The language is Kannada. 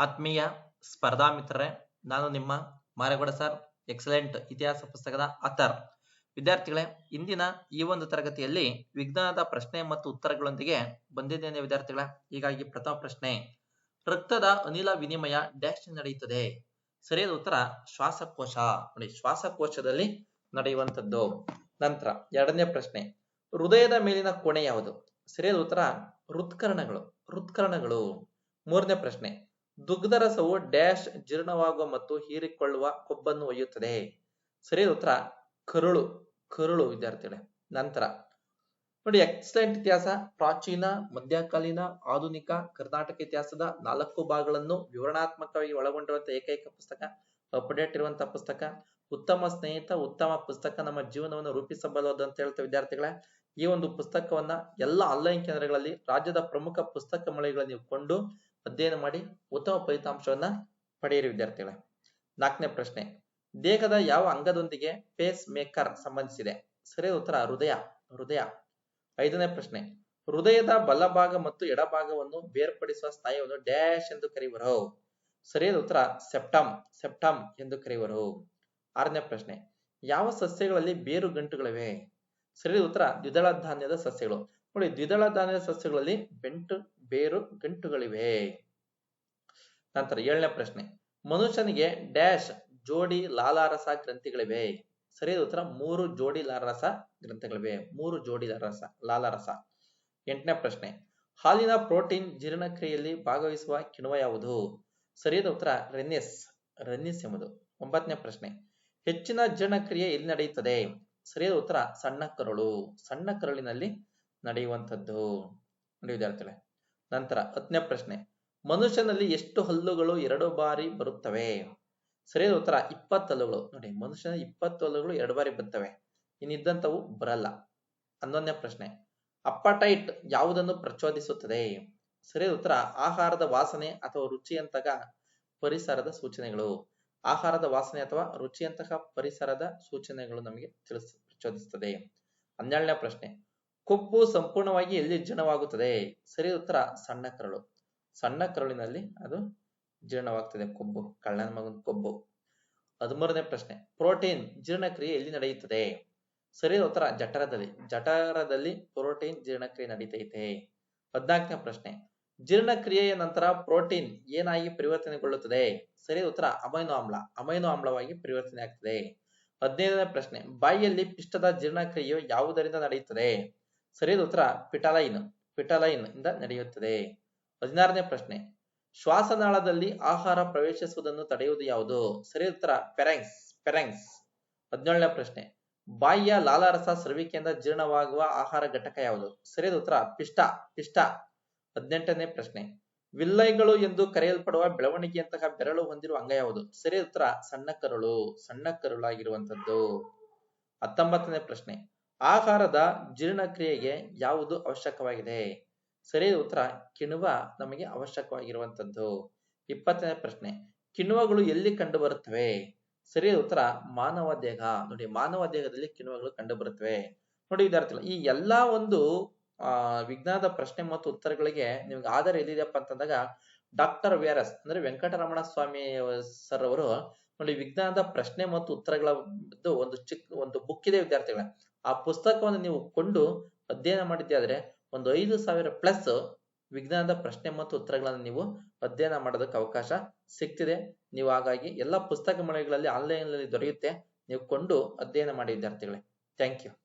ಆತ್ಮೀಯ ಸ್ಪರ್ಧಾ ಮಿತ್ರರೇ, ನಾನು ನಿಮ್ಮ ಮಾರೇಗೌಡ ಸರ್, ಎಕ್ಸಲೆಂಟ್ ಇತಿಹಾಸ ಪುಸ್ತಕದ ಅಥರ್ ವಿದ್ಯಾರ್ಥಿಗಳೇ, ಇಂದಿನ ಈ ಒಂದು ತರಗತಿಯಲ್ಲಿ ವಿಜ್ಞಾನದ ಪ್ರಶ್ನೆ ಮತ್ತು ಉತ್ತರಗಳೊಂದಿಗೆ ಬಂದಿದ್ದೇನೆ ವಿದ್ಯಾರ್ಥಿಗಳ. ಹೀಗಾಗಿ ಪ್ರಥಮ ಪ್ರಶ್ನೆ, ರಕ್ತದ ಅನಿಲ ವಿನಿಮಯ ಡ್ಯಾಶ್ ನಡೆಯುತ್ತದೆ. ಸರಿಯಾದ ಉತ್ತರ, ಶ್ವಾಸಕೋಶ. ನೋಡಿ, ಶ್ವಾಸಕೋಶದಲ್ಲಿ ನಡೆಯುವಂಥದ್ದು. ನಂತರ ಎರಡನೇ ಪ್ರಶ್ನೆ, ಹೃದಯದ ಮೇಲಿನ ಕೋಣೆ ಯಾವುದು? ಸರಿಯಾದ ಉತ್ತರ, ಹೃತ್ಕರಣಗಳು. ಹೃತ್ಕರಣಗಳು. ಮೂರನೇ ಪ್ರಶ್ನೆ ದುಗ್ಧರಸವು ಡ್ಯಾಶ್ ಜೀರ್ಣವಾಗುವ ಮತ್ತು ಹೀರಿಕೊಳ್ಳುವ ಕೊಬ್ಬನ್ನು ಒಯ್ಯುತ್ತದೆ. ಸರಿ ಉತ್ತರ, ಕರುಳು ಕರುಳು ವಿದ್ಯಾರ್ಥಿಗಳೇ. ನಂತರ, ನೋಡಿ, ಎಕ್ಸಲೆಂಟ್ ಇತಿಹಾಸ, ಪ್ರಾಚೀನ, ಮಧ್ಯಕಾಲೀನ, ಆಧುನಿಕ, ಕರ್ನಾಟಕ ಇತಿಹಾಸದ ನಾಲ್ಕು ಭಾಗಗಳನ್ನು ವಿವರಣಾತ್ಮಕವಾಗಿ ಒಳಗೊಂಡಿರುವಂತಹ ಏಕೈಕ ಪುಸ್ತಕ, ಅಪ್ಡೇಟ್ ಇರುವಂತಹ ಪುಸ್ತಕ, ಉತ್ತಮ ಸ್ನೇಹಿತ, ಉತ್ತಮ ಪುಸ್ತಕ ನಮ್ಮ ಜೀವನವನ್ನು ರೂಪಿಸಬಲ್ಲದು ಅಂತ ಹೇಳ್ತಾ ವಿದ್ಯಾರ್ಥಿಗಳೇ, ಈ ಒಂದು ಪುಸ್ತಕವನ್ನ ಎಲ್ಲ ಆನ್ಲೈನ್ ಕೇಂದ್ರಗಳಲ್ಲಿ ರಾಜ್ಯದ ಪ್ರಮುಖ ಪುಸ್ತಕ ಮಳಿಗೆಗಳಲ್ಲಿ ನೀವು ಕೊಂಡು ಅಧ್ಯಯನ ಮಾಡಿ ಉತ್ತಮ ಫಲಿತಾಂಶವನ್ನ ಪಡೆಯಿರಿ ವಿದ್ಯಾರ್ಥಿಗಳೇ. ನಾಲ್ಕನೇ ಪ್ರಶ್ನೆ. ದೇಹದ ಯಾವ ಅಂಗದೊಂದಿಗೆ ಪೇಸ್ ಮೇಕರ್ ಸಂಬಂಧಿಸಿದೆ? ಸರಿಯಾದ ಉತ್ತರ, ಹೃದಯ ಹೃದಯ. ಐದನೇ ಪ್ರಶ್ನೆ. ಹೃದಯದ ಬಲಭಾಗ ಮತ್ತು ಎಡಭಾಗವನ್ನು ಬೇರ್ಪಡಿಸುವ ಸ್ನಾಯುವನ್ನು ಡ್ಯಾಶ್ ಎಂದು ಕರೆಯುವರು. ಸರಿಯಾದ ಉತ್ತರ ಸೆಪ್ಟಮ್ ಸೆಪ್ಟಮ್ ಎಂದು ಕರೆಯುವರು. ಆರನೇ ಪ್ರಶ್ನೆ. ಯಾವ ಸಸ್ಯಗಳಲ್ಲಿ ಬೇರು ಗಂಟುಗಳಿವೆ? ಸರಿಯಾದ ಉತ್ತರ, ದ್ವಿದಳ ಧಾನ್ಯದ ಸಸ್ಯಗಳು. ನೋಡಿ, ದ್ವಿದಳ ಧಾನ್ಯದ ಸಸ್ಯಗಳಲ್ಲಿ ಬೆಂಟು, ಬೇರು, ಗಂಟುಗಳಿವೆ. ನಂತರ ಏಳನೇ ಪ್ರಶ್ನೆ. ಮನುಷ್ಯನಿಗೆ ಡ್ಯಾಶ್, ಜೋಡಿ, ಲಾಲಾರಸ ಗ್ರಂಥಿಗಳಿವೆ. ಸರಿಯಾದ ಉತ್ತರ, ಮೂರು ಜೋಡಿ ಲಾಲರಸ ಗ್ರಂಥಿಗಳಿವೆ. ಮೂರು ಜೋಡಿ ಲಾಲಾರಸ ಲಾಲಾರಸ. ಎಂಟನೇ ಪ್ರಶ್ನೆ. ಹಾಲಿನ ಪ್ರೋಟೀನ್ ಜೀರ್ಣಕ್ರಿಯೆಯಲ್ಲಿ ಭಾಗವಹಿಸುವ ಕಿಣ್ವ ಯಾವುದು? ಸರಿಯಾದ ಉತ್ತರ, ರೆನ್ನಿಸ್. ರೆನ್ನಿಸ್ ಎಂಬುದು. ಒಂಬತ್ತನೇ ಪ್ರಶ್ನೆ. ಹೆಚ್ಚಿನ ಜೀರ್ಣಕ್ರಿಯೆ ಎಲ್ಲಿ ನಡೆಯುತ್ತದೆ? ಸರಿಯಾದ ಉತ್ತರ, ಸಣ್ಣ ಕರುಳು. ಸಣ್ಣ ಕರುಳಿನಲ್ಲಿ ನಡೆಯುವಂಥದ್ದು. ನೋಡಿ ವಿದ್ಯಾರ್ಥಿಗಳೇ, ನಂತರ ಹತ್ತನೇ ಪ್ರಶ್ನೆ. ಮನುಷ್ಯನಲ್ಲಿ ಎಷ್ಟು ಹಲ್ಲುಗಳು ಎರಡು ಬಾರಿ ಬರುತ್ತವೆ? ಸರಿಯಾದ ಉತ್ತರ, ಇಪ್ಪತ್ತು ಹಲ್ಲುಗಳು. ನೋಡಿ, ಮನುಷ್ಯನ ಇಪ್ಪತ್ತು ಹಲ್ಲುಗಳು ಎರಡು ಬಾರಿ ಬರ್ತವೆ. ಇನ್ನಿದ್ದಂಥವು ಬರಲ್ಲ. ಹನ್ನೊಂದನೇ ಪ್ರಶ್ನೆ. ಅಪ್ಪಟೈಟ್ ಯಾವುದನ್ನು ಪ್ರಚೋದಿಸುತ್ತದೆ? ಸರಿಯಾದ ಉತ್ತರ, ಆಹಾರದ ವಾಸನೆ ಅಥವಾ ರುಚಿಯಂತಹ ಪರಿಸರದ ಸೂಚನೆಗಳು. ಆಹಾರದ ವಾಸನೆ ಅಥವಾ ರುಚಿಯಂತಹ ಪರಿಸರದ ಸೂಚನೆಗಳು ನಮಗೆ ತಿಳಿಸ್, ಪ್ರಚೋದಿಸುತ್ತದೆ. ಹನ್ನೆರಡನೇ ಪ್ರಶ್ನೆ. ಕೊಬ್ಬು ಸಂಪೂರ್ಣವಾಗಿ ಎಲ್ಲಿ ಜೀರ್ಣವಾಗುತ್ತದೆ? ಸರಿ ಉತ್ತರ, ಸಣ್ಣ ಕರಳು. ಸಣ್ಣ ಕರುಳಿನಲ್ಲಿ ಅದು ಜೀರ್ಣವಾಗ್ತದೆ, ಕೊಬ್ಬು. ಕಳ್ಳನ ಮಗನ ಕೊಬ್ಬು. ಹದಿಮೂರನೇ ಪ್ರಶ್ನೆ. ಪ್ರೋಟೀನ್ ಜೀರ್ಣಕ್ರಿಯೆ ಎಲ್ಲಿ ನಡೆಯುತ್ತದೆ? ಸರಿಯಾದ ಉತ್ತರ, ಜಠರದಲ್ಲಿ. ಜಠರದಲ್ಲಿ ಪ್ರೋಟೀನ್ ಜೀರ್ಣಕ್ರಿಯೆ ನಡೀತೈತೆ. ಹದಿನಾಲ್ಕನೇ ಪ್ರಶ್ನೆ. ಜೀರ್ಣಕ್ರಿಯೆಯ ನಂತರ ಪ್ರೋಟೀನ್ ಏನಾಗಿ ಪರಿವರ್ತನೆಗೊಳ್ಳುತ್ತದೆ? ಸರಿ ಉತ್ತರ, ಅಮೈನೋ ಆಮ್ಲ. ಅಮೈನೋ ಆಮ್ಲವಾಗಿ ಪರಿವರ್ತನೆ ಆಗ್ತದೆ. ಹದಿನೈದನೇ ಪ್ರಶ್ನೆ. ಬಾಯಿಯಲ್ಲಿ ಪಿಷ್ಟದ ಜೀರ್ಣಕ್ರಿಯೆಯು ಯಾವುದರಿಂದ ನಡೆಯುತ್ತದೆ? ಸರಿಯಾದ ಉತ್ತರ ಪಿಟಾಲೈನ್ ಪಿಟಾಲೈನ್ ಇಂದ ನಡೆಯುತ್ತದೆ. ಹದಿನಾರನೇ ಪ್ರಶ್ನೆ. ಶ್ವಾಸನಾಳದಲ್ಲಿ ಆಹಾರ ಪ್ರವೇಶಿಸುವುದನ್ನು ತಡೆಯುವುದು ಯಾವುದು? ಸರಿಯಾದ ಉತ್ತರ ಪೆರೆಂಗ್ಸ್ ಪೆರೆಂಗ್ಸ್ ಹದಿನೇಳನೇ ಪ್ರಶ್ನೆ. ಬಾಯಿಯ ಲಾಲಾರಸ ಸ್ರವಿಕೆಯಿಂದ ಜೀರ್ಣವಾಗುವ ಆಹಾರ ಘಟಕ ಯಾವುದು? ಸರಿಯಾದ ಉತ್ತರ, ಪಿಷ್ಟ ಪಿಷ್ಟ. ಹದಿನೆಂಟನೇ ಪ್ರಶ್ನೆ. ವಿಲ್ಲೈಗಳು ಎಂದು ಕರೆಯಲ್ಪಡುವ ಬೆಳವಣಿಗೆಯಂತಹ ಬೆರಳು ಹೊಂದಿರುವ ಅಂಗ ಯಾವುದು? ಸರಿಯಾದ ಉತ್ತರ, ಸಣ್ಣ ಕರುಳು, ಸಣ್ಣ ಕರುಳಾಗಿರುವಂತದ್ದು ಹತ್ತೊಂಬತ್ತನೇ ಪ್ರಶ್ನೆ. ಆಹಾರದ ಜೀರ್ಣಕ್ರಿಯೆಗೆ ಯಾವುದು ಅವಶ್ಯಕವಾಗಿದೆ? ಸರಿಯಾದ ಉತ್ತರ, ಕಿಣ್ವ ನಮಗೆ ಅವಶ್ಯಕವಾಗಿರುವಂತದ್ದು. ಇಪ್ಪತ್ತನೇ ಪ್ರಶ್ನೆ, ಕಿಣ್ವಗಳು ಎಲ್ಲಿ ಕಂಡು ಬರುತ್ತವೆ ಸರಿಯಾದ ಉತ್ತರ, ಮಾನವ ದೇಹ. ನೋಡಿ, ಮಾನವ ದೇಹದಲ್ಲಿ ಕಿಣ್ವಗಳು ಕಂಡು ಬರುತ್ತವೆ ನೋಡಿ, ವಿದ್ಯಾರ್ಥಿಗಳು, ಈ ಎಲ್ಲಾ ಒಂದು, ಆ, ವಿಜ್ಞಾನದ ಪ್ರಶ್ನೆ ಮತ್ತು ಉತ್ತರಗಳಿಗೆ ನಿಮ್ಗೆ ಆಧಾರ ಎಲ್ಲಿದೆಯಪ್ಪ ಅಂತಂದಾಗ, ಡಾಕ್ಟರ್ ವಿ ಆರ್ ಎಸ್ ಅಂದ್ರೆ ವೆಂಕಟರಮಣ ಸ್ವಾಮಿ ಸರ್ ಅವರು, ನೋಡಿ, ವಿಜ್ಞಾನದ ಪ್ರಶ್ನೆ ಮತ್ತು ಉತ್ತರಗಳ ಒಂದು ಚಿಕ್ಕ ಒಂದು ಬುಕ್ ಇದೆ ವಿದ್ಯಾರ್ಥಿಗಳ. ಆ ಪುಸ್ತಕವನ್ನು ನೀವು ಕೊಂಡು ಅಧ್ಯಯನ ಮಾಡಿದ್ದೆ ಒಂದು ಐದು ಸಾವಿರ ಪ್ಲಸ್ ವಿಜ್ಞಾನದ ಪ್ರಶ್ನೆ ಮತ್ತು ಉತ್ತರಗಳನ್ನು ನೀವು ಅಧ್ಯಯನ ಮಾಡೋದಕ್ಕೆ ಅವಕಾಶ ಸಿಗ್ತಿದೆ. ನೀವು ಹಾಗಾಗಿ ಎಲ್ಲ ಪುಸ್ತಕ ಮಳಿಗೆಗಳಲ್ಲಿ ಆನ್ಲೈನ್ನಲ್ಲಿ ದೊರೆಯುತ್ತೆ. ನೀವು ಕೊಂಡು ಅಧ್ಯಯನ ಮಾಡಿ, ವಿದ್ಯಾರ್ಥಿಗಳೇ. Thank you